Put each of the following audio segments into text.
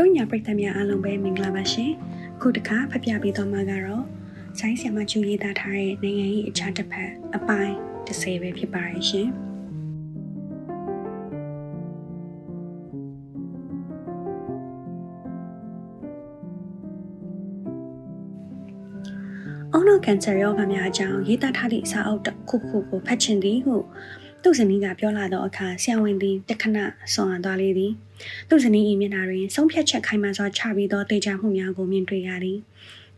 တို့ညာပရိသတ်များအားလုံးပဲမင်္ဂလာပါရှင်အခုတခါဖတ်ပြပေးသွားမှာကတော့ဆိုင်းဆရာမကျူရေးသားထားတဲ့နိုင်ငံရေးအခြားတစ်ဖက်အပိုင်း30ပဲဖြစ်ပါရဲ့ရှင်အုံနောက်ကန်ဆာရောဂါများအကြောင်းရေးသားထားသည့်စာအုပ်တစ်ခုခုကိုဖတ်ချင်သည်ဟု သူ့ဇနီးကပြောလာသောအခါဆရာဝန်သည်တခဏဆွမ်းအပ်သွားလေသည်သူ့ဇနီး၏မျက်နှာတွင်ဆုံးဖြတ်ချက်ခိုင်မာစွာချပြီးသောတေချာမှုများကိုမြင်တွေ့ရသည်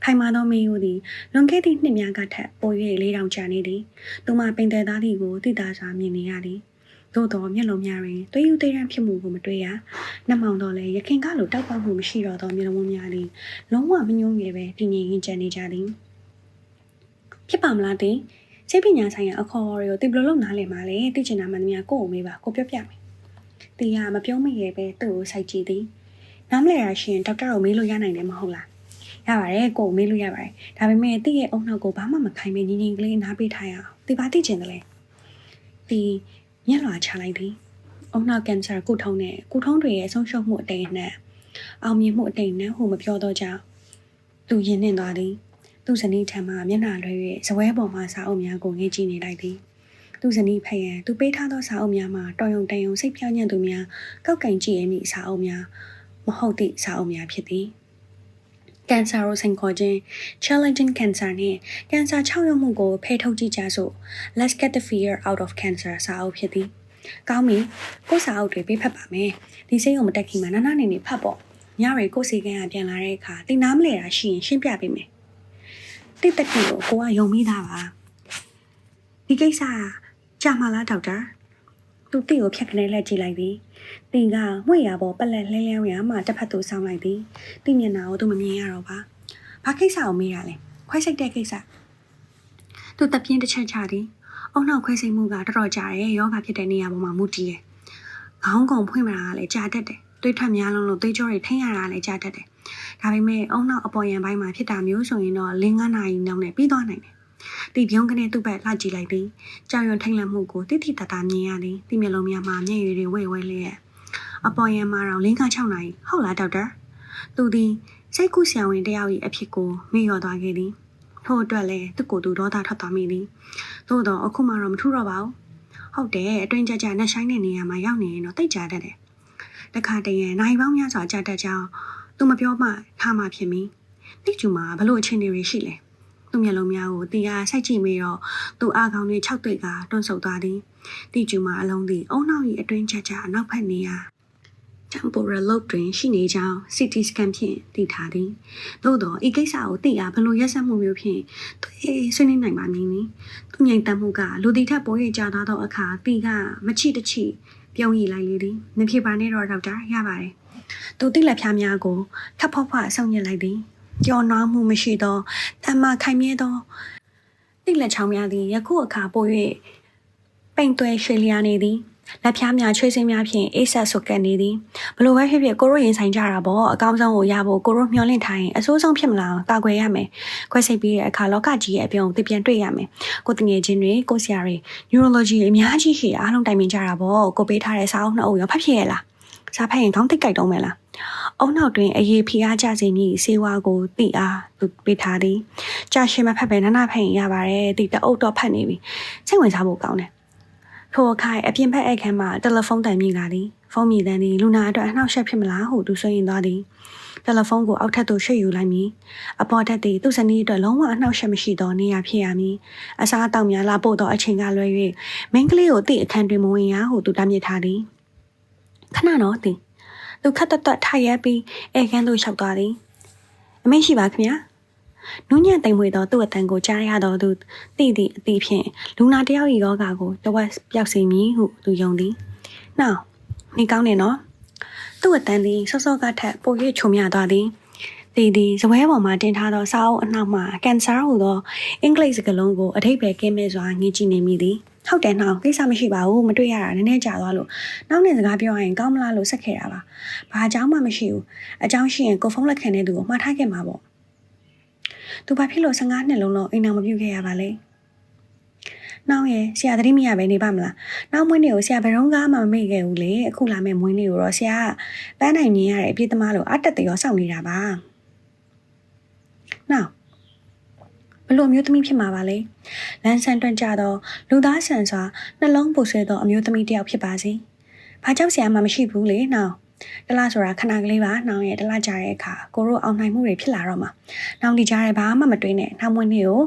ခိုင်မာသောမေယိုသည်လွန်ခဲ့သည့်နှစ်များကထက်ပို၍လေးတောင်ကျနေသည်သူမပိန်တယ်သားသည်ကိုသိတာစွာမြင်နေရသည်သို့တော်မျက်လုံးများတွင်သွေးယူသေးရန်ဖြစ်မှုကိုမတွေ့ရနှမောင်တော်လည်းရခင်ကလိုတောက်ပမှုမရှိတော့သောမျက်လုံးများသည်လုံးဝမညှိုးငယ်ပဲတည်ငြိမ်ရင်းကျန်နေကြသည်ဖြစ်ပါမလားတင် စိတ်ပညာဆိုင်ရာအခေါ်အဝေါ်တွေကိုတင်ဘယ်လိုလုပ်နားလည်မှာလဲသိချင်တာမှန်သမျှကိုယ့်ကိုမေးပါကိုပြောပြမယ်တီးကမပြောမိရဲ့ပဲသူ့ကိုစိုက်ကြည့်သည်နားမလဲရရှင်ဒေါက်တာကိုမေးလို့ရနိုင်တယ်မဟုတ်လားရပါတယ်ကိုကိုမေးလို့ရပါတယ်ဒါပေမဲ့တီးရဲ့အုံနောက်ကိုဘာမှမခိုင်းမငင်းငင်းကလေးနားပေးထားရအောင်တီးပါသိချင်တယ်လေတီးမျက်လွှာချလိုက်သည်အုံနောက်ကင်ဆာကုထုံးနဲ့ကုထုံးတွေရဲ့ဆုံးရှုံးမှုအတိမ်နဲ့အောင်မြင်မှုအတိမ်နဲ့ဟိုမပြောတော့ကြောင်းသူရင်နှင်သွားသည် သူ့ဇနီးထံမှမျက်နှာလွှဲ၍ဇပွဲပေါ်မှစာအုပ်များကိုငေးကြည့်နေလိုက်သည်သူ့ဇနီးဖက်ရန်သူပေးထားသောစာအုပ်များမှာတော်ရုံတန်ရုံစိတ်ဖြောင်းညံ့သူများကောက်ကန်ကြည့်ရမည့်စာအုပ်များမဟုတ်သည့်စာအုပ်များဖြစ်သည်ကန်ဆာကိုဆင်ခေါ်ခြင်း challenging cancer နှင့်ကင်ဆာ6ရုံမှုကိုဖယ်ထုတ်ကြည့်ကြစို့ let's get the fear out of cancer စာအုပ်ဖြစ်သည်ကောင်းပြီကိုယ်စာအုပ်တွေပေးဖတ်ပါမယ်ဒီစိတ်ကိုမတက်ခင်မှာနာနာနေနေဖတ်ပေါ့ညတွေကိုယ်စီကန်းကပြန်လာတဲ့အခါတင်နားမလဲတာရှိရင်ရှင်းပြပေးမယ် တိတ်တက်တီကိုကိုကယုံမိသားပါဒီကိစ္စကြာမလားဒေါက်တာသူတိကိုဖြတ်ကနေလက်ကြည့်လိုက်သည်တင်ကမှွေရပေါ်ပလက်လဲလန်းရမှတစ်ဖက်သို့ဆောင်းလိုက်သည်တိမျက်နှာကိုသူမမြင်ရတော့ပါဘာကိစ္စကိုမေးရလဲခွဲစိတ်တဲ့ကိစ္စသူတပြင်းတစ်ချက်ချသည်အုံနောက်ခွဲစိတ်မှုကတော်တော်ကြာတယ်ယောဂဖြစ်တဲ့နေရာပေါ်မှာမူတည်တယ်ခေါင်းကုံဖွင့်မလာကလည်းကြာတတ်တယ် သွေးထွက်များလုံးလို့သွေးကြောတွေထိန်းရတာလည်းကြာတတ်တယ်ဒါပေမဲ့အုံနောက်အပေါ်ရန်ပိုင်းမှာဖြစ်တာမျိုးဆိုရင်တော့၄၅နာရီနောက်နဲ့ပြီးသွားနိုင်တယ်တီပြုံးကနေသူ့ဘက်လှကြည့်လိုက်သည်ကြောင်ရွံထိန်လန့်မှုကိုတိတိတတ်တာမြင်ရသည်ဒီမျက်လုံးများမှာမျက်ရည်တွေဝဲဝဲလျက်အပေါ်ရန်မှာတော့လင်းက6နာရီဟုတ်လားဒေါက်တာသူသည်စိတ်ကူးဆရာဝန်တယောက်၏အဖြစ်ကိုမေ့လျော်သွားခဲ့သည်ထို့အတွက်လည်းသူ့ကိုယ်သူဒေါသထွက်သွားမိသည်သို့တော့အခုမှတော့မထူတော့ပါဘူးဟုတ်တယ်အတွင်းကြကြနှဆိုင်တဲ့နေရာမှာရောက်နေရင်တော့တိတ်ကြတတ်တယ် တခါတည်းရနိုင်ပေါင်းများစွာကြတတ်ကြောင်းသူမပြောမှထားမှဖြစ်မီတိကျူမှာဘလို့အခြေအနေတွေရှိလဲသူ့မျက်လုံးများကိုတီအားစိုက်ကြည့်မိတော့သူ့အားကောင်းတွေ၆တွေ့ကတွန့်ဆုတ်သွားသည်တိကျူမှာအလုံးသည်အုံနောက်၏အတွင်းကြကြအနောက်ဖက်နေရာ temporal lobe တွင်ရှိနေကြောင်း CT scan ဖြင့်သိထားသည်သို့သောဤကိစ္စကိုသိအားဘလို့ရက်ဆက်မှုမျိုးဖြင့်သူဆွေးနွေးနိုင်ပါမည်နီသူငြိမ်သက်မှုကလူတီထက်ပို၍ကြာသွားသောအခါတီကမချိတချိ ပြုံးရည်လိုက်လေသည်မဖြစ်ပါနဲ့တော့ဒေါက်တာရပါတယ်သူတိလက်ဖျားများကိုခပ်ဖောက်ဖောက်အဆုံညစ်လိုက်သည်ကြော်နွားမှုမရှိသောတမခိုင်မြဲသောတိလက်ချောင်းများသည်ယခုအခါပို၍ပိန်သွဲရွှေလျာနေသည် လက်ဖျားများချွေးစင်းများဖြင့်အိတ်ဆက်ဆွကတ်နေသည်ဘလို့ပဲဖြစ်ဖြစ်ကိုရိုရင်ဆိုင်ကြတာပေါ့အကောင်းဆုံးကိုရဖို့ကိုရိုမျောလင့်ထားရင်အဆိုးဆုံးဖြစ်မလားကာကွယ်ရမယ်ခွဲစိတ်ပြီးတဲ့အခါလောကကြီးရဲ့အပြုံကိုပြန်တွေ့ရမယ်ကိုတငယ်ချင်းတွေကိုဆရာတွေ neurology အများကြီးရှိအားလုံးတိုင်ပင်ကြတာပေါ့ကိုပေးထားတဲ့စာအုပ်နှစ်အုပ်ရောဖတ်ဖြစ်ရလားစာဖတ်ရင်ခေါင်းတိတ်ကြိုက်တော့မယ်လားအုံနောက်တွင်အရေးဖိအားကြစေမည့်စေဝါကိုတိအားသူပေးထားသည်ကြာရှည်မဖတ်ပဲနာနာဖတ်ရင်ရပါတယ်တိတအုပ်တော့ဖတ်နေပြီစိတ်ဝင်စားဖို့ကောင်းတယ် ထိုအခါအပြင်ဘက်အခန်းမှာတယ်လီဖုန်းတန်မြည်လာသည်ဖုန်းမြည်တန်းသည်လူနာအတွက်အနှောက်အယှက်ဖြစ်မလားဟုသူဆွေးရင်သွားသည်တယ်လီဖုန်းကိုအောက်ထပ်သို့ရွှေ့ယူလိုက်မည်အပေါ်ထပ်သည်သူ့ဇနီးအတွက်လုံးဝအနှောက်အယှက်မရှိသောနေရာဖြစ်ရမည်အစားအသောက်များလာပို့သောအချိန်ကလွဲ၍မိန်းကလေးကိုတိအခန်းတွင်မဝင်ရဟုသူတားမြစ်ထားသည်ခဏတော့သည်သူခတ်တတ်တတ်ထိုင်ရပြီးအဲခန်းသို့လျှောက်သွားသည်အမေရှိပါခင်ဗျာ နူးညံ့တိမ်မွေသောသူ့အတန်ကိုကြားရသောသူသိသည့်အသည့်ဖြင့်လူနာတယောက်၏ယောဂါကိုတဝက်ပျောက်စေမည်ဟုသူယုံသည်။နောက်နေကောင်းနေနော်။သူ့အတန်သည်စောစောကထက်ပို၍ချုံမြသွားသည်။ဒီဒီဇပွဲပေါ်မှာတင်ထားသောစာအုပ်အနှောက်မှကန်ဆာဟူသောအင်္ဂလိပ်စကားလုံးကိုအထိပ္ပယ်ကင်းမဲ့စွာငေးကြည့်နေမိသည်။ဟုတ်တယ်နှောင်ကိစ္စမရှိပါဘူးမတွေ့ရတာနည်းနည်းကြာသွားလို့နောက်နေ့စကားပြောရရင်ကောင်းမလားလို့ဆက်ခဲ့တာပါ။ဘာအကြောင်းမှမရှိဘူး။အကြောင်းရှိရင်ကိုဖုန်းလက်ခံတဲ့သူကိုမှားထားခဲ့မှာပေါ့။ သူဘာဖြစ်လို့15နှစ်လုံးလုံးအိမ်အောင်မပြုတ်ခဲ့ရပါလဲနှောင်းရဲ့ဆရာသတိမရပဲနေပါမလားနောက်မွေးနေ့ကိုဆရာဘယ်တော့မှမမေ့ခဲ့ဘူးလေအခုလာမယ့်မွေးနေ့ကိုတော့ဆရာကပန်းနိုင်မြင်ရတဲ့အပြည့်သမားလို့အတက်တရောစောင့်နေတာပါနောက်ဘလို့အမျိုးသမီးဖြစ်မှာပါလေလန်ဆန်တွန့်ကြတော့လူသားဆန်စွာနှလုံးပူဆွဲသောအမျိုးသမီးတစ်ယောက်ဖြစ်ပါစေဘာကြောင့်ဆရာမှမရှိဘူးလေနောက် တလားဆိုတာခဏကလေးပါနှောင်းရဲ့တလားကြတဲ့အခါကိုတို့အောင်နိုင်မှုတွေဖြစ်လာတော့မှာနှောင်းဒီကြားရဲ့ဘာမှမတွေးနဲ့နောက်မွေးနေ့ကို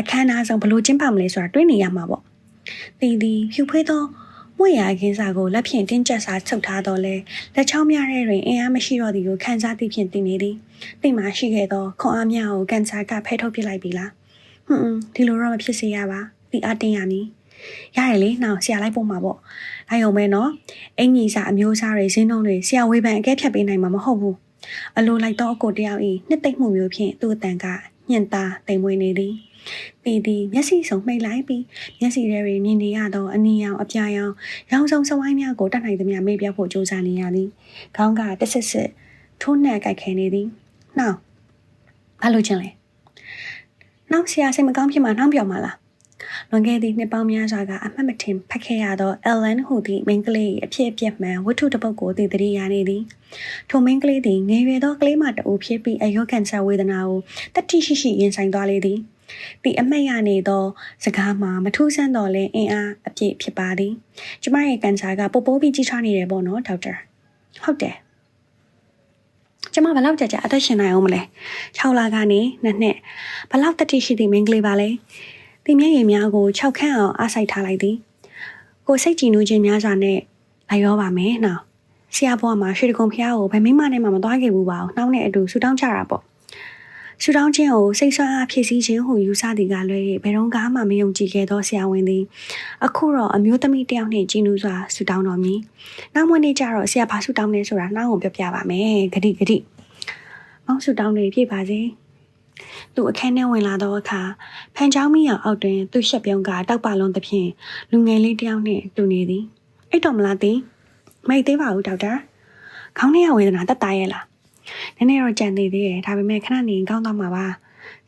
အခမ်းအနားဆုံးဘလို့ကျင်းပမလဲဆိုတာတွေးနေရမှာပေါ့တီတီဖြူဖွေးသောမွေရခင်းစာကိုလက်ဖြင့်တင်းကျပ်စာချုပ်ထားတော့လဲလက်ချောင်းများတဲ့တွင်အင်အားမရှိတော့သည်ကိုခံစားသိဖြင့်သိနေသည်တိတ်မှရှိခဲ့သောခွန်အားများကိုကန်ဆာကဖဲထုတ်ပစ်လိုက်ပြီလားဟွန်းဒီလိုတော့မဖြစ်စေရပါဒီအတင်းရမည်ရတယ်လေနောက်ဆရာလိုက်ပုံမှာပေါ့ လိုက်အောင်မဲနော်အင်ကြီးစာအမျိုးအစားတွေဈေးနှုန်းတွေဆရာဝေဖန်အကဲဖြတ်ပေးနိုင်မှာမဟုတ်ဘူးအလိုလိုက်တော့အကိုတယောက်ဤနှစ်သိမ့်မှုမျိုးဖြင့်သူ့အတန်ကညှင်သားတိမ်မွေးနေသည်တီတီမျက်စိစုံမှိတ်လိုက်ပြီးမျက်စိထဲတွင်မြင်နေရသောအနီရောင်အပြာရောင်ရောင်စုံစဝိုင်းများကိုတတ်နိုင်သမျှမေ့ပြတ်ဖို့ကြိုးစားနေရသည်ခေါင်းကတက်စစ်စစ်ထိုးနှက်ကြိုက်ခဲနေသည်နောက်ဘာလို့ချင်လဲနောက်ဆရာစိတ်မကောင်းဖြစ်မှနှောင်းပြော်မှာလား လွန်ခဲ့သည့်နှစ်ပေါင်းများစွာကအမှတ်မထင်ဖတ်ခဲ့ရသော Ellen ဟူသည့်မိန်းကလေး၏အဖြစ်အပျက်မှန်ဝတ္ထုတစ်ပုဒ်ကိုသိသိရနေသည်ထိုမိန်းကလေးသည်ငယ်ရွယ်သောကလေးမတအူဖြစ်ပြီးအယောကန်ဆာဝေဒနာကိုတတိရှိရှိရင်ဆိုင်သွားလေသည်ဒီအမတ်ရနေသောစကားမှာမထူးဆန်းတော့လဲအင်အားအပြည့်ဖြစ်ပါသည်ကျမရဲ့ကန်ဆာကပိုပိုးပြီးကြီးထွားနေတယ်ပေါ့နော်ဒေါက်တာဟုတ်တယ်ကျမဘယ်လောက်ကြာကြာအသက်ရှင်နိုင်အောင်မလဲ6လကနေနှစ်နှစ်ဘယ်လောက်တတိရှိသည့်မိန်းကလေးပါလဲ ဒီမျက်ရည်များကို6ခန့်အောင်အားစိုက်ထားလိုက်သည်ကိုစိတ်ကြည်နူးခြင်းများစွာနဲ့လိုက်ရောပါမယ်နော်ဆရာဘွားမှာရွှေတကုံဖျားကိုဘယ်မိမနဲ့မှမသွားခဲ့ဘူးပါဘူးနှောင်းနဲ့အတူဆူတောင်းကြတာပေါ့ဆူတောင်းခြင်းကိုစိတ်ဆွမ်းအားဖြည့်ဆည်းခြင်းဟုယူဆသည်ကလွဲ၍ဘယ်တော့မှမယုံကြည်ခဲ့သောဆရာဝန်သည်အခုတော့အမျိုးသမီးတစ်ယောက်နှင့်ကြည်နူးစွာဆူတောင်းတော်မူနောက်မွေးနေ့ကျတော့ဆရာဘာဆူတောင်းလဲဆိုတာနှောင်းကိုပြောပြပါမယ်ဂတိဂတိမောင်ဆူတောင်းတွေပြည့်ပါစေ သူအခန်းထဲဝင်လာတော့အခါဖန်ချောင်းမီအောင်အောက်တွင်သူ့ရှက်ပြုံးကတောက်ပါလုံးသဖြင့်လူငယ်လေးတစ်ယောက်နှင့်တူနေသည်အဲ့တော့မလားသည်မိတ်သေးပါဘူးဒေါက်တာခေါင်းထဲကဝေဒနာတက်တာရဲ့လားနည်းနည်းတော့ကြံသေးသေးတယ်ဒါပေမဲ့ခဏနေရင်ကောင်းသွားမှာပါ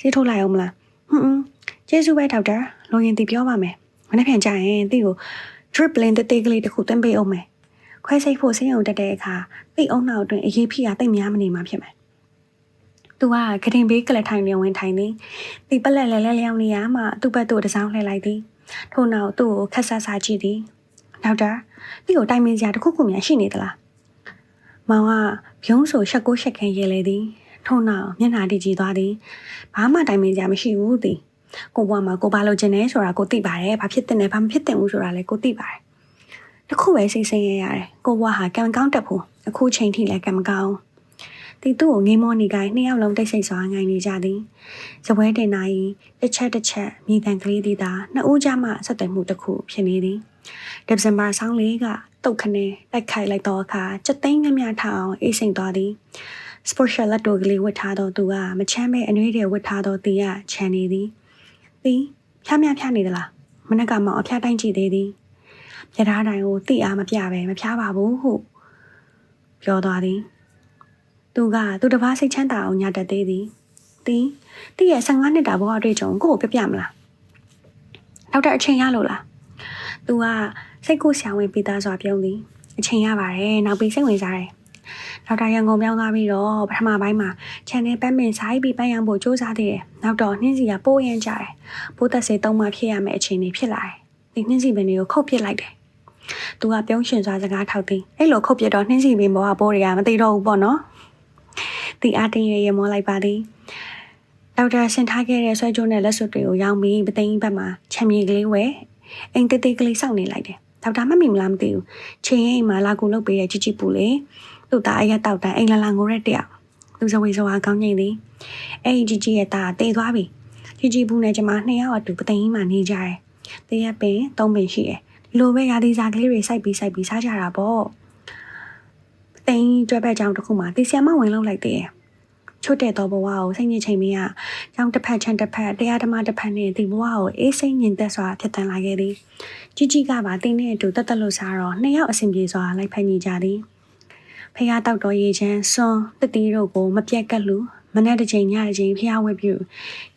ဆေးထိုးလိုက်အောင်မလားဟွန်းဟွန်းကျေးဇူးပဲဒေါက်တာလိုရင်တီပြောပါမယ်မနေ့ပြန်ကြရင်တီကို drip lane တေးကလေးတစ်ခုသွင်းပေးအောင်မယ်ခွဲစိတ်ဖို့ဆေးရုံတက်တဲ့အခါတိတ်အုံနောက်အတွင်းအရေးဖိကတိတ်များမနေမှာဖြစ်မယ် သူကဂရင်ဘေးကလထိုင်နေဝင်ထိုင်သည်ဒီပလက်လဲလဲလျောင်းနေရမှသူ့ဘက်သို့တစောင်းလှည့်လိုက်သည်ထို့နောက်သူ့ကိုခက်ဆဆကြည့်သည်ဒေါက်တာဒီကိုတိုင်ပင်စရာတစ်ခုခုများရှိနေသလားမောင်ကဘုံဆိုရှက်ကိုရှက်ခဲရဲလေသည်ထို့နောက်မျက်နှာတည်ကြည်သွားသည်ဘာမှတိုင်ပင်စရာမရှိဘူးသည်ကိုဘွားမှာကိုဘာလို့ကျင်နေဆိုတာကိုသိပါတယ်ဘာဖြစ်တဲ့လဲဘာမဖြစ်တဲ့ဘူးဆိုတာလည်းကိုသိပါတယ်တခုပဲစိတ်ဆင်းရဲရတယ်ကိုဘွားဟာကံကောင်းတက်ဖို့အခုချိန်ထိလည်းကံမကောင်း တီသူ့ကိုငိမ့်မောနေကြနှစ်ယောက်လုံးတိတ်ဆိတ်စွာငိုင်နေကြသည်ဇပွဲတင်နိုင်တစ်ချက်တစ်ချက်မိတန်ကလေးသည်သာနှစ်ဦးကြားမှဆက်သွယ်မှုတစ်ခုဖြစ်နေသည်ဒီဇင်ဘာဆောင်းလေးကတုတ်ခနဲတိုက်ခိုက်လိုက်သောအခါစက်သိန်းငမြထအောင်အေးစိမ်သွားသည်စပေါ်ရှယ်လက်တိုကလေးဝတ်ထားသောသူကမချမ်းမဲအနှွေးတွေဝတ်ထားသောတီကခြံနေသည်တီဖြားမြဖြားနေသလားမနက်ကမှအဖျားတိုင်းကြည့်သေးသည်ပြထားတိုင်းကိုတိအားမပြပဲမဖြားပါဘူးဟုပြောသွားသည် သူကသူတစ်ပါးစိတ်ချမ်းသာအောင်ညတက်သေးသည်တီတီရဲ့15နှစ်တာဘဝအတွေ့အကြုံကိုကိုပြပြမလားဒေါက်တာအချိန်ရလို့လားသူကစိတ်ကိုဆရာဝန်ပေးသားစွာပြုံးသည်အချိန်ရပါတယ်နောက်ပြီးစိတ်ဝင်စားတယ်ဒေါက်တာရန်ကုန်ပြောင်းသွားပြီးတော့ပထမပိုင်းမှာ channel ပန်းပင်ဆိုင်ပြီးပန်းရံဖို့စူးစမ်းသေးတယ်နောက်တော့နှင်းစီကပိုးရမ်းကြတယ်ဘိုးသက်စေသုံးမှဖြစ်ရမယ့်အခြေအနေဖြစ်လာတယ်ဒီနှင်းစီပင်တွေကိုခုတ်ပစ်လိုက်တယ်သူကပြုံးရှင်စွာစကားထောက်သည်အဲ့လိုခုတ်ပြတော့နှင်းစီပင်ဘောကပိုးတွေကမသိတော့ဘူးပေါ့နော် ဒီအတင်းရရမောလိုက်ပါသည်ဒေါက်တာဆင်ထားခဲ့တဲ့ဆွဲကြိုးနဲ့လက်စွပ်တွေကိုရောင်းပြီးပသိန်းဘက်မှာချမ်းမြေကလေးဝဲအိမ်တေးသေးကလေးစောင့်နေလိုက်တယ်ဒေါက်တာမမိမလားမသိဘူးချင်းရင်မှာလာကူလုပ်ပေးတဲ့ជីជីပူလေသူ့သားအရက်တောက်တန်းအိမ်လာလာငိုတဲ့တယောက်သူဇဝေဇဝါကောင်းငိမ့်သည်အဲ့ဒီជីជីရဲ့သားတေးသွားပြီជីជីပူနဲ့ကျမနှစ်ယောက်အတူပသိန်းမှာနေကြတယ်တရက်ပင်သုံးပင်ရှိတယ်ဒီလိုပဲရာသီစားကလေးတွေစိုက်ပြီးစိုက်ပြီးစားကြတာပေါ့ သိန်းကျွဲဘက်ကြောင်တစ်ခုမှတီဆီယမဝင်လောက်လိုက်သေးတယ်ချွတ်တဲ့သောဘဝကိုစိတ်ညစ်ချိန်မင်းကကြောင်တစ်ဖက်ချမ်းတစ်ဖက်တရားဓမ္မတစ်ဖက်နဲ့ဒီဘဝကိုအေးစိတ်ညင်သက်စွာဖြစ်တန်လာခဲ့သည်ជីជីကပါတင်းနဲ့အတူတက်တက်လို့စားတော့နှစ်ယောက်အဆင်ပြေစွာလိုက်ဖက်ညီကြသည်ဖះတောက်တော်ရေချမ်းစွန်းတတိတို့ကိုမပြက်ကက်လူမမနေ့တစ်ချိန်ညတစ်ချိန်ဖျားဝဲပြု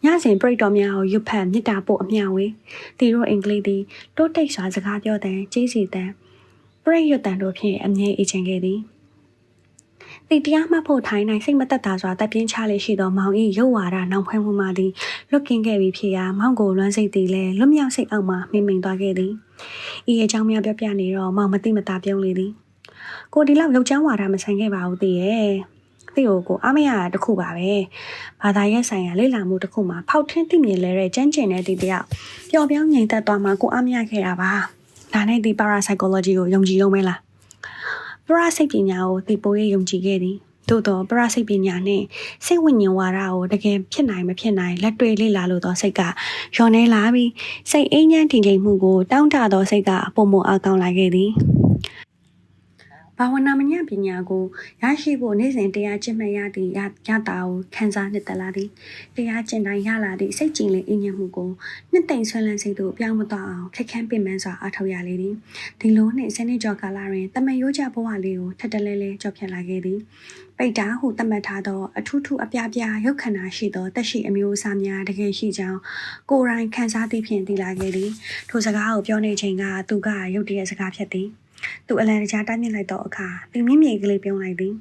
ညစဉ်ပြိတ္တော်များကိုရွတ်ဖတ်မြစ်တာပို့အမျှဝေတီတို့အင်္ဂလိပ်သည်တိုးတိတ်စွာစကားပြောတဲ့ကြီးစီတဲ့ပြိရွတ်တန်တို့ဖြင့်အမြဲအေးချင်ခဲ့သည် တီတရားမှတ်ဖို့ထိုင်းနိုင်စိတ်မသက်သာစွာတပ်ပြင်းချလေရှိသောမောင်၏ရုပ်ဝါဒနောင်ဖွဲမှုမှသည်လွတ်ကင်းခဲ့ပြီးဖြစ်ရာမောင်ကိုလွမ်းစိတ်သည်လည်းလွတ်မြောက်စိတ်အောက်မှမိမ့်မိန်သွားခဲ့သည်ဤအကြောင်းများပြောပြနေတော့မောင်မသိမသာပြုံးလေသည်ကိုဒီလောက်လောက်ချမ်းဝါဒမဆိုင်ခဲ့ပါဘူးတည်ရဲ့သိကိုကိုအမရတခုပါပဲဘာသာရေးဆိုင်ရာလေ့လာမှုတစ်ခုမှာဖောက်ထင်းသိမြင်လဲတဲ့ကျန်းကျင်တဲ့ဒီတယောက်ပျော်ပြောင်းငြိမ်သက်သွားမှကိုအမရခဲ့တာပါဒါနဲ့ဒီ parapsychology ကိုယုံကြည်ရုံပဲလား ပရစိတ်ပညာကိုသိပိုးရယုံကြည်ခဲ့သည်သို့သောပရစိတ်ပညာနှင့်စိတ်ဝိညာဉ်ဝါဒကိုတကယ်ဖြစ်နိုင်မဖြစ်နိုင်လက်တွေ့လေ့လာလို့သောစိတ်ကလျော်နေလာပြီးစိတ်အေးချမ်းတည်ငြိမ်မှုကိုတောင်းတသောစိတ်ကပုံမအကောင်းလာခဲ့သည် ဘာဝနာမညာပညာကိုရရှိဖို့နေ့စဉ်တရားကျင့်မှတ်ရသည့်ရရတာကိုခံစားနှစ်သက်လာသည်တရားကျင့်တိုင်းရလာသည့်စိတ်ကြည်လင်အငြင်းမှုကိုနှစ်သိမ့်ဆွဲလန်းစိတ်သို့ပြောင်းမသွားအောင်ခက်ခဲပင်ပန်းစွာအထောက်ရလေသည်ဒီလိုနှင့်စနေကျော်ကာလတွင်တမန်ရိုးကြဘဝလေးကိုထက်တလဲလဲကြော့ဖြတ်လာခဲ့သည်ပိတ်တာဟုသတ်မှတ်ထားသောအထူးထူးအပြပြရုပ်ခန္ဓာရှိသောတက်ရှိအမျိုးအစားများတကယ်ရှိကြောင်းကိုယ်တိုင်ခံစားသိဖြင့်သိလာခဲ့သည်ထိုစကားကိုပြောနေချိန်ကသူကရုတ်တရက်စကားဖြစ်သည် သူအလန်တကြားတိုင်းမြင့်လိုက်သောအခါသူမြင့်မြင့်ကလေးပြုံးလိုက်သည်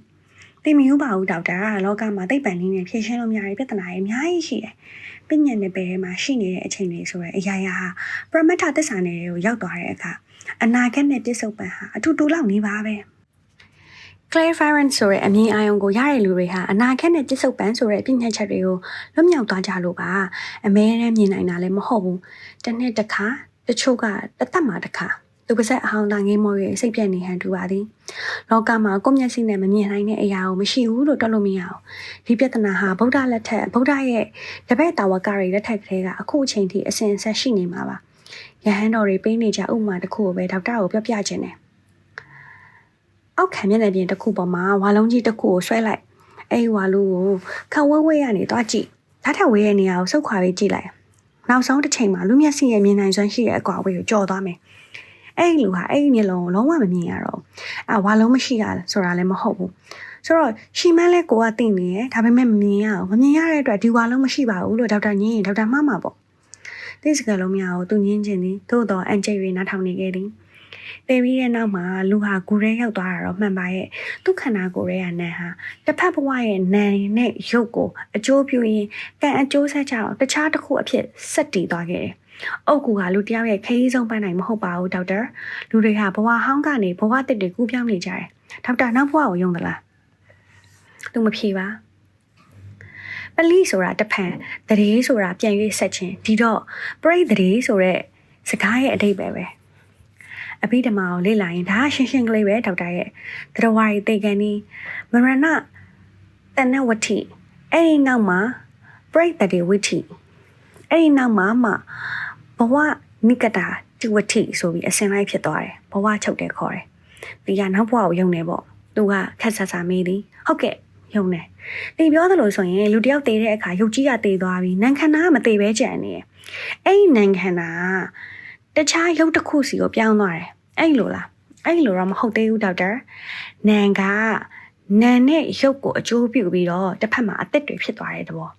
တင်မယူပါဘူးဒေါက်တာလောကမှာသိပ္ပံနည်းနဲ့ဖြေရှင်းလို့မရတဲ့ပြဿနာတွေအများကြီးရှိတယ်။ပညာနယ်ပယ်ထဲမှာရှိနေတဲ့အချိန်တွေဆိုရယ်အရာရာဟာပရမတ္ထသစ္စာနယ်ကိုရောက်သွားတဲ့အခါအနာဂတ်နဲ့ပြစ္ဆုတ်ပံဟာအထူးတူလောက်နေပါပဲ။ clairvoyance ဆိုတဲ့အမည်အာရုံကိုရတဲ့လူတွေဟာအနာဂတ်နဲ့ပြစ္ဆုတ်ပံဆိုတဲ့ပြညာချက်တွေကိုလွတ်မြောက်သွားကြလို့ပါအမဲတမ်းမြင်နိုင်တာလည်းမဟုတ်ဘူးတစ်နှစ်တစ်ခါတချို့ကတစ်သက်မှာတစ်ခါ သူပါဇက်အဟောင်းသားငေးမောရဲ့စိတ်ပြက်နေဟန်တူပါသည်လောကမှာကိုယ့်မျက်စိနဲ့မမြင်နိုင်တဲ့အရာကိုမရှိဘူးလို့တွက်လို့မရအောင်ဒီပြဿနာဟာဗုဒ္ဓလက်ထက်ဗုဒ္ဓရဲ့တပည့်တာဝကတွေလက်ထက်ကလေးကအခုအချိန်ထိအစဉ်အဆက်ရှိနေမှာပါယဟန်တော်တွေပေးနေကြဥပမာတစ်ခုကိုပဲဒေါက်တာကိုပြောပြခြင်းတယ်အောက်ခံမျက်နှာပြင်တစ်ခုပေါ်မှာဝါလုံးကြီးတစ်ခုကိုဆွဲလိုက်အဲ့ဝါလူကိုခဝဲဝဲရနေသွားကြည့်ဓာတ်ထဝဲရဲ့နေရာကိုစုပ်ခွာပြီးကြည့်လိုက်နောက်ဆုံးတစ်ချိန်မှာလူမျက်စိရဲ့မြင်နိုင်စွမ်းရှိတဲ့အကွာအဝေးကိုကြော်သွားမယ် အဲ့ဒီလူဟာအဲ့ဒီမျက်လုံးကိုလုံးဝမမြင်ရတော့အဲဝါလုံးမရှိရဆိုတာလည်းမဟုတ်ဘူးဆိုတော့ရှီမန်းလဲကိုကသိနေရဒါပေမဲ့မမြင်ရအောင်မမြင်ရတဲ့အတွက်ဒီဝါလုံးမရှိပါဘူးလို့ဒေါက်တာညင်းရင်ဒေါက်တာမှားမှာပေါ့သိစကလုံးများကိုသူညင်းချင်းသည်သို့တော်အန်ကျိရီနားထောင်နေခဲ့သည်တေပြီးတဲ့နောက်မှာလူဟာကိုယ်ရဲရောက်သွားတာတော့မှန်ပါရဲ့သူခန္ဓာကိုယ်ရဲကနန်ဟာတစ်ဖက်ဘဝရဲ့နန်နဲ့ရုပ်ကိုအကျိုးပြုရင်ကံအကျိုးဆက်ကြောင့်တခြားတစ်ခုအဖြစ်ဆက်တည်သွားခဲ့တယ်။ အုတ်ကူကလူတယောက်ရဲ့ခရီးဆုံးပန်းနိုင်မဟုတ်ပါဘူးဒေါက်တာ။လူတွေဟာဘဝဟောင်းကနေဘဝတစ်တွေကူးပြောင်းနေကြတယ်။ဒေါက်တာနောက်ဘဝကိုယုံသလား။သူမဖြေပါ။ပလိဆိုတာတဖန်တရေဆိုတာပြန်၍ဆက်ခြင်းဒီတော့ပြိတ္တရေဆိုတဲ့စကားရဲ့အဓိပ္ပာယ်ပဲ။အဘိဓမ္မာကိုလေ့လာရင်ဒါရှင်းရှင်းကလေးပဲဒေါက်တာရဲ့သရဝါရီတေကန်နီမရဏတဏဝတိအဲ့ဒီနောက်မှာပြိတ္တရေဝိတိအဲ့ဒီနောက်မှာမှ ဘဝနိကတာတိဝတိဆိုပြီးအစင်လိုက်ဖြစ်သွားတယ်ဘဝချုပ်တယ်ခေါ်တယ်ဒီကနောက်ဘဝကိုယုံနေပေါ့သူကခက်ဆာဆာမေးသည်ဟုတ်ကဲ့ယုံတယ်တင်ပြောသလိုဆိုရင်လူတယောက်တည်တဲ့အခါရုပ်ကြီးကတည်သွားပြီနန်ခန္ဓာကမတည်ပဲကြံနေတယ်အဲ့ဒီနန်ခန္ဓာတခြားရုပ်တစ်ခုစီကိုပြောင်းသွားတယ်အဲ့လိုလားအဲ့လိုတော့မဟုတ်သေးဘူးဒေါက်တာနန်ကနန်နဲ့ရုပ်ကိုအကျိုးပြုပြီးတော့တစ်ဖက်မှာအသက်တွေဖြစ်သွားတဲ့သဘော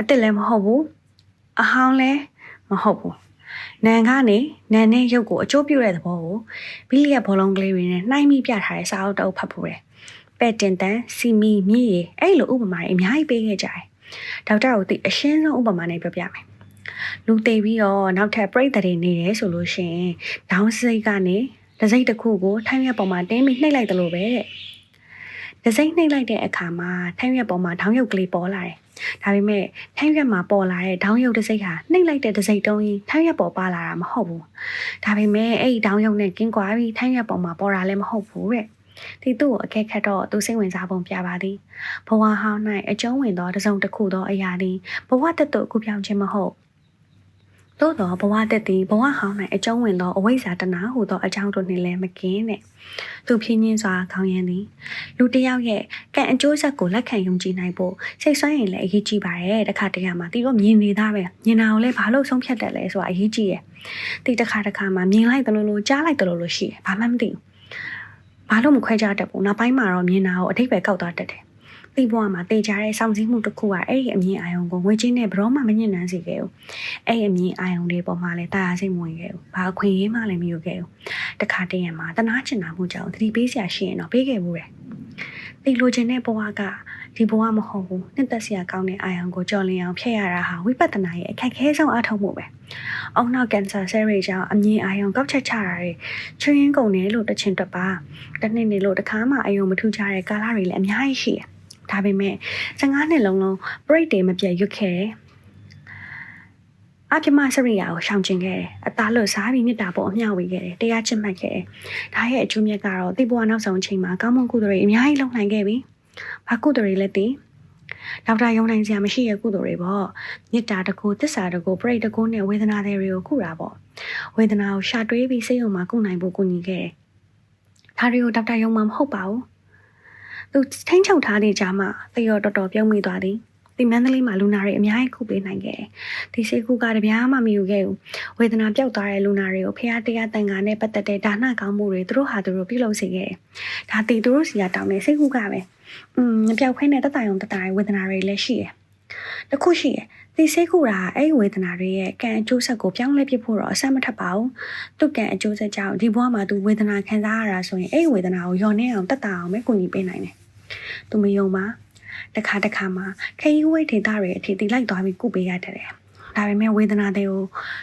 အသက်လည်းမဟုတ်ဘူးအဟောင်းလည်းမဟုတ်ဘူး နန်ကနေနန်နဲ့ရုပ်ကိုအကျိုးပြုတဲ့သဘောကိုဘီလီယက်ဘောလုံးကလေးတွေနဲ့နှိုင်းမိပြထားတဲ့စာအုပ်တစ်အုပ်ဖတ်ဖို့တယ်ပဲ့တင်တန်စီမီမြည်ရအဲ့လိုဥပမာတွေအများကြီးပေးခဲ့ကြတယ်ဒေါက်တာကိုသိအရှင်းဆုံးဥပမာနဲ့ပြောပြမယ်လူသိပြီးတော့နောက်ထပ်ပြိတ္တတွေနေတယ်ဆိုလို့ရှိရင်ဒေါင်းစိတ်ကနေဒစိတ်တစ်ခုကိုထိုင်းရက်ပေါ်မှာတင်းပြီးနှိပ်လိုက်တယ်လို့ပဲတဲ့ဒစိတ်နှိပ်လိုက်တဲ့အခါမှာထိုင်းရက်ပေါ်မှာဒေါင်းရုပ်ကလေးပေါ်လာတယ် ဒါပေမဲ့ထိုင်းရက်မှာပေါ်လာတဲ့ဒေါင်းရုပ်တစ်စိတ်ဟာနှိပ်လိုက်တဲ့တစ်စိတ်တုံးကြီးထိုင်းရက်ပေါ်ပါလာတာမဟုတ်ဘူးဒါပေမဲ့အဲ့ဒီဒေါင်းရုပ်နဲ့ကင်းကွာပြီးထိုင်းရက်ပေါ်မှာပေါ်တာလည်းမဟုတ်ဘူးတဲ့ဒီသူ့ကိုအကဲခတ်တော့သူစိတ်ဝင်စားပုံပြပါသည်ဘဝဟောင်း၌အကျုံးဝင်သောတစုံတစ်ခုသောအရာသည်ဘဝတက်တို့အခုပြောင်းခြင်းမဟုတ် သို့သောဘဝတက်သည်ဘဝဟောင်း၌အကျုံးဝင်သောအဝိဇ္ဇာတနာဟုသောအကြောင်းတို့နှင့်လည်းမကင်းတဲ့သူဖြင်းချင်းစွာခေါင်းရင်းသည်လူတစ်ယောက်ရဲ့ကံအကျိုးဆက်ကိုလက်ခံယုံကြည်နိုင်ဖို့စိတ်ဆွမ်းရင်လည်းအရေးကြီးပါတယ်တခါတရံမှာတီတော့မြင်နေသားပဲမြင်တာကိုလည်းဘာလို့ဆုံးဖြတ်တယ်လဲဆိုတာအရေးကြီးရယ်တီတခါတခါမှာမြင်လိုက်တယ်လို့လို့ကြားလိုက်တယ်လို့လို့ရှိတယ်ဘာမှမသိဘူးဘာလို့မခွဲခြားတတ်ဘူးနောက်ပိုင်းမှာတော့မြင်တာကိုအထိပ္ပယ်ကောက်သွားတတ်တယ် တိဘွားမှာတေချာတဲ့စောင့်စည်းမှုတစ်ခုကအဲ့ဒီအမြင်အာရုံကိုငွေချင်းနဲ့ဘရောမှမညှဉ်းနှံစေခဲ့ဘူးအဲ့ဒီအမြင်အာရုံတွေပေါ်မှာလည်းတာယာစိတ်မဝင်ခဲ့ဘူးဘာအခွင့်အရေးမှလည်းမယူခဲ့ဘူးတခါတည်းရမှာတနာချင်တာမှုကြောင့်သတိပေးစရာရှိရင်တော့ပေးခဲ့ဘူးတယ်တိလိုချင်တဲ့ဘဝကဒီဘဝမဟုတ်ဘူးနှစ်သက်စရာကောင်းတဲ့အာရုံကိုကြော်လင်အောင်ဖျက်ရတာဟာဝိပဿနာရဲ့အခက်အခဲဆုံးအထောက်မှုပဲ။အောက်နောက်ကင်ဆာဆဲတွေကြောင့်အမြင်အာရုံကောက်ချက်ချတာတွေချွင်းရင်းကုန်တယ်လို့တချင်တွက်ပါ။တစ်နှစ်နေလို့တစ်ခါမှအယုံမထူးကြတဲ့ကာလတွေလည်းအများကြီးရှိတယ်။ ဒါပေမဲ့15နှစ်လုံးလုံး break တွေမပြတ်ရွတ်ခဲ့တယ်။အပြမစရိယာကိုရှောင်ကျင်ခဲ့တယ်။အသားလွတ်စားပြီးမြစ်တာပေါ်အမျှဝေခဲ့တယ်။တရားချစ်မှတ်ခဲ့တယ်။ဒါရဲ့အကျိုးမြတ်ကတော့တိဘဝနောက်ဆုံးအချိန်မှာကောင်းမွန်ကုသိုလ်တွေအများကြီးလုပ်နိုင်ခဲ့ပြီ။ဘာကုသိုလ်တွေလဲတည်ဒေါက်တာယုံနိုင်စရာမရှိတဲ့ကုသိုလ်တွေပေါ့မေတ္တာတကူသစ္စာတကူပြိတ္တကူနဲ့ဝေဒနာတွေကိုကုတာပေါ့ဝေဒနာကိုရှာတွေးပြီးစိတ်ုံမှာကုနိုင်ဖို့ကုညီခဲ့တယ်ဒါတွေကိုဒေါက်တာယုံမှမဟုတ်ပါဘူး သူထိန်းချုပ်ထားတဲ့ကြားမှာသေရောတော်တော်ပြုံးမိသွားသည်ဒီမန္တလေးမှာလူနာတွေအများကြီးခုပေးနိုင်ခဲ့တယ်။ဒီစေကူကတပြားမှမယူခဲ့ဘူး။ဝေဒနာပျောက်သွားတဲ့လူနာတွေကိုဖះတရားတန်ခါနဲ့ပတ်သက်တဲ့ဒါနကောင်းမှုတွေသူတို့ဟာသူတို့ပြုလုပ်စေခဲ့တယ်။ဒါတီသူတို့စီကတောင်းနေစေကူကပဲ။อืมမပြောက်ခွဲနဲ့တတယုံတတရဝေဒနာတွေလည်းရှိတယ်။တခုရှိတယ်။ဒီစေကူတာအဲ့ဒီဝေဒနာတွေရဲ့ကံအကျိုးဆက်ကိုပြောင်းလဲပြဖို့တော့အဆမထပ်ပါဘူး။သူ့ကံအကျိုးဆက်ကြောင့်ဒီဘဝမှာသူဝေဒနာခံစားရတာဆိုရင်အဲ့ဒီဝေဒနာကိုယောနေအောင်တတအောင်ပဲကူညီပေးနိုင်တယ်။ သူမယုံပါ။တခါတခါမှာခရီးဝိတ်ဒေတာတွေအထိတိလိုက်သွားပြီးကုပေးရတတ်တယ်။ဒါပေမဲ့ဝေဒနာတွေကို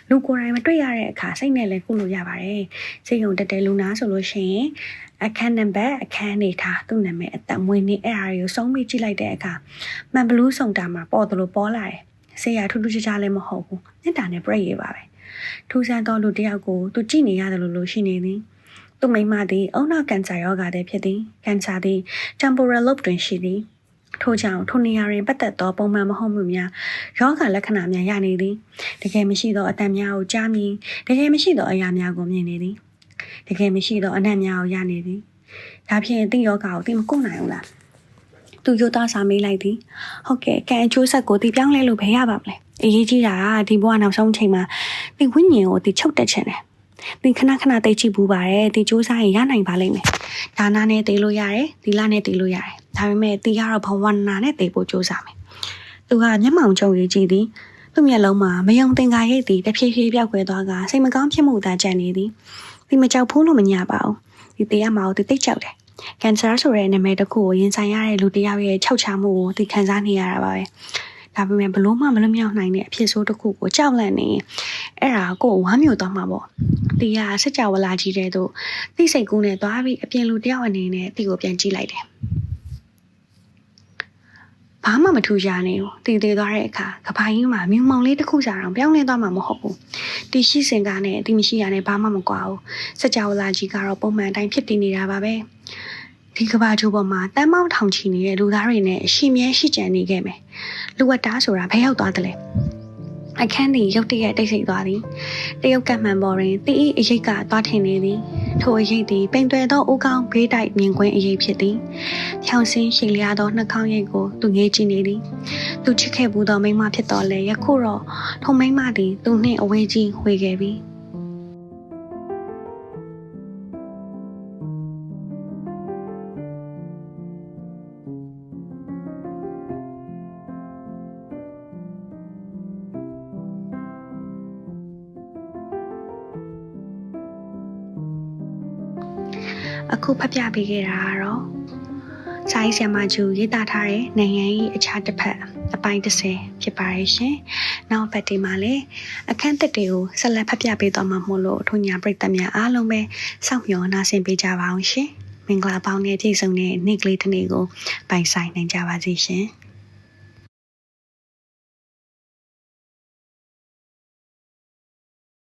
လူကိုယ်တိုင်မတွေ့ရတဲ့အခါစိတ်နဲ့လည်းကုလို့ရပါတယ်။စိတ်ယုံတက်တဲ့လူနာဆိုလို့ရှိရင်အခန်းနံပါတ်အခန်းနေထားသူ့နာမည်အသက်မွေးနေ့အဲ့အရာတွေကိုစုံပြီးကြည့်လိုက်တဲ့အခါမှန်ဘလူးစုံတာမှာပေါ်တယ်လို့ပေါ်လာတယ်။ဆေးရထူးထူးခြားခြားလည်းမဟုတ်ဘူး။နှစ်တာနဲ့ပြည့်ရပါပဲ။ထူးဆန်းသောလူတစ်ယောက်ကိုသူကြည့်နေရတယ်လို့လို့ရှိနေသည်။ သူမိမသည်အုံနောက်ကင်ဆာရောဂါတည်းဖြစ်သည်။ကင်ဆာသည် temporal lobe တွင်ရှိသည်။ထို့ကြောင့်ထိုနေရာတွင်ပတ်သက်သောပုံမှန်မဟုတ်မှုများယောဂလက္ခဏာများရနေသည်တကယ်မရှိသောအတန်များကိုကြားမြင်တကယ်မရှိသောအရာများကိုမြင်နေသည်တကယ်မရှိသောအနံ့များကိုရနေသည်ဒါဖြင့်သင်ယောဂါကိုသင်မကုနိုင်ဘူးလားသူရိုးသားစာမေးလိုက်သည်ဟုတ်ကဲ့ကံအကျိုးဆက်ကိုဒီပြောင်းလဲလို့ဘယ်ရပါမလဲအရေးကြီးတာကဒီဘဝနောက်ဆုံးချိန်မှာဒီဝိညာဉ်ကိုဒီချုပ်တက်ချင်တယ် သင်ခဏခဏသိချကြည့်ဘူးပါတယ်ဒီစူးစမ်းရင်ရနိုင်ပါလိမ့်မယ်ဒါနာနဲ့သိလို့ရတယ်ဒီလနဲ့သိလို့ရတယ်ဒါပေမဲ့တီကတော့ဘဝနာနဲ့သိဖို့ကြိုးစားမယ်သူကမျက်မှောင်ကြုံရည်ကြည့်သည်သူ့မျက်လုံးမှာမယုံသင်္ကာရိတ်သည်တဖြည်းဖြည်းပြောက်ကွယ်သွားကစိတ်မကောင်းဖြစ်မှုသာကြံနေသည်ဒီမကြောက်ဘူးလို့မညာပါဘူးဒီတရားမှာသူတိတ်ကြောက်တယ်ကန်ဆာဆိုတဲ့နာမည်တစ်ခုကိုရင်ဆိုင်ရတဲ့လူတစ်ယောက်ရဲ့ခြောက်ချမှုကိုသူခံစားနေရတာပါပဲ ဒါပေမဲ့ဘလို့မှမလွတ်မြောက်နိုင်တဲ့အဖြစ်ဆိုးတစ်ခုကိုကြောက်လန့်နေအဲ့ဒါကိုဝမ်းမြောက်သွားမှာပေါ့တီးကစက်ကြဝဠာကြီးတဲ့တို့သိစိတ်ကူးနဲ့သွားပြီးအပြင်လူတယောက်အနေနဲ့တီကိုပြန်ကြည့်လိုက်တယ်ဘာမှမထူးရနေဘူးတည်တည်သွားတဲ့အခါကပိုင်မှာမြုံမောင်လေးတစ်ခုစားတော့ပြောင်းလဲသွားမှာမဟုတ်ဘူးတီရှိစင်ကနဲ့တီမရှိရနဲ့ဘာမှမကွာဘူးစကြဝဠာကြီးကတော့ပုံမှန်အတိုင်းဖြစ်တည်နေတာပါပဲ ဒီကဘာချိုးပေါ်မှာတမ်းမောင်းထောင်ချီနေတဲ့လူသားတွေနဲ့အရှိမြဲရှိကြံနေခဲ့မယ်လူဝတ်တားဆိုတာဘယ်ရောက်သွားသလဲအခန်းသည်ရုတ်တရက်တိတ်ဆိတ်သွားသည်တရုတ်ကမှန်ပေါ်တွင်တီဤအရိတ်ကသွားထင်နေသည်ထိုအရိတ်သည်ပိန်တွယ်သောအိုးကောင်းဘေးတိုက်မြင်ကွင်းအရိတ်ဖြစ်သည်ဖြောင်စင်းရှိလျားသောနှာခေါင်းရိတ်ကိုသူငေးကြည့်နေသည်သူချစ်ခဲ့ဘူးသောမိန်းမဖြစ်တော်လဲယခုတော့ထုံမိန်းမသည်သူနှင့်အဝေးကြီးဝေခဲ့ပြီ အခုဖတ်ပြပေးခဲ့တာကတော့စာရေးဆရာမကျူရေးသားထားတဲ့နိုင်ငံရေးအခြားတစ်ဖက်အပိုင်း30ဖြစ်ပါရဲ့ရှင်။နောက်ဘက်ဒီမှာလည်းအခန်းသက်တွေကိုဆက်လက်ဖတ်ပြပေးသွားမှာမို့လို့ထိုညာပရိသတ်များအားလုံးပဲစောင့်မျှော်နားဆင်ပေးကြပါအောင်ရှင်။မင်္ဂလာပေါင်းနဲ့ပြည့်စုံတဲ့နေ့ကလေးတစ်နေ့ကိုပိုင်ဆိုင်နိုင်ကြပါစေရှင်။